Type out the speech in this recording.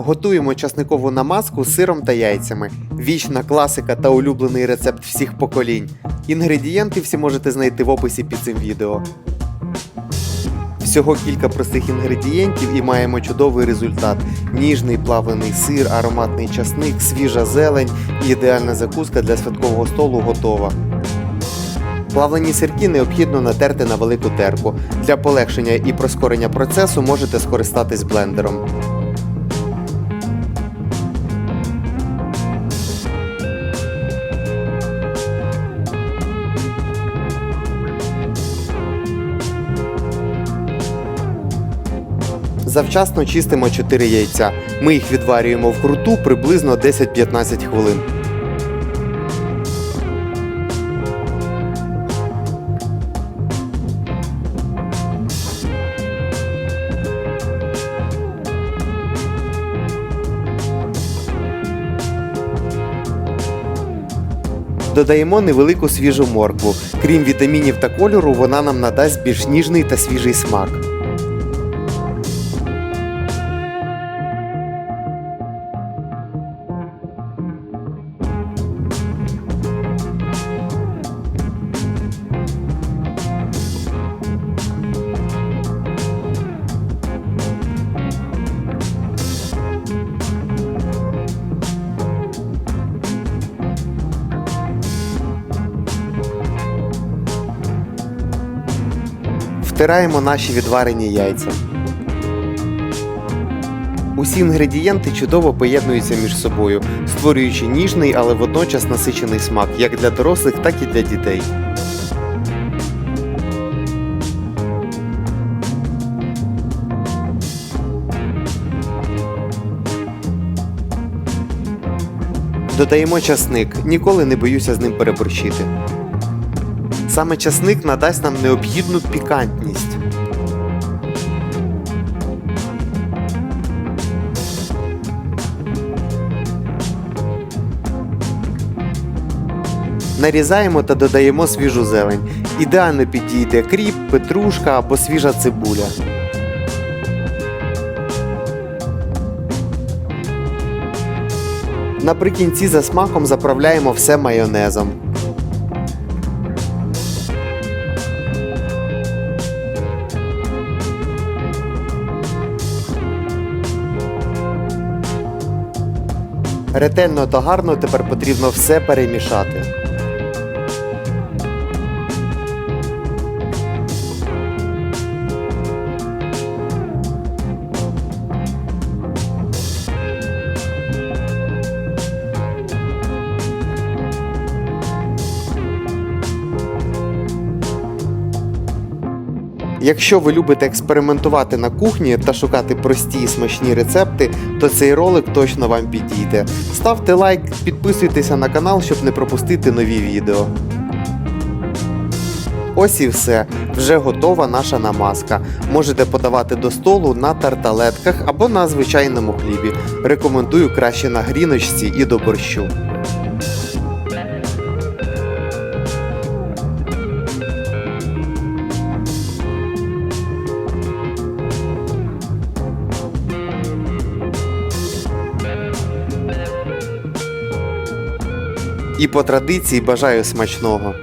Готуємо часникову намазку з сиром та яйцями. Вічна класика та улюблений рецепт всіх поколінь. Інгредієнти всі можете знайти в описі під цим відео. Всього кілька простих інгредієнтів і маємо чудовий результат: ніжний плавлений сир, ароматний часник, свіжа зелень і ідеальна закуска для святкового столу готова. Плавлені сирки необхідно натерти на велику терку. Для полегшення і прискорення процесу можете скористатись блендером. Завчасно чистимо 4 яйця. Ми їх відварюємо в круту приблизно 10-15 хвилин. Додаємо невелику свіжу моркву. Крім вітамінів та кольору, вона нам надасть більш ніжний та свіжий смак. Втираємо наші відварені яйця. Усі інгредієнти чудово поєднуються між собою, створюючи ніжний, але водночас насичений смак як для дорослих, так і для дітей. Додаємо часник, ніколи не боюся з ним переборщити. Саме часник надасть нам необхідну пікантність. Нарізаємо та додаємо свіжу зелень. Ідеально підійде кріп, петрушка або свіжа цибуля. Наприкінці за смаком заправляємо все майонезом. Ретельно та гарно тепер потрібно все перемішати. Якщо ви любите експериментувати на кухні та шукати прості і смачні рецепти, то цей ролик точно вам підійде. Ставте лайк, підписуйтеся на канал, щоб не пропустити нові відео. Ось і все. Вже готова наша намазка. Можете подавати до столу на тарталетках або на звичайному хлібі. Рекомендую краще на гріночці і до борщу. І по традиції бажаю смачного.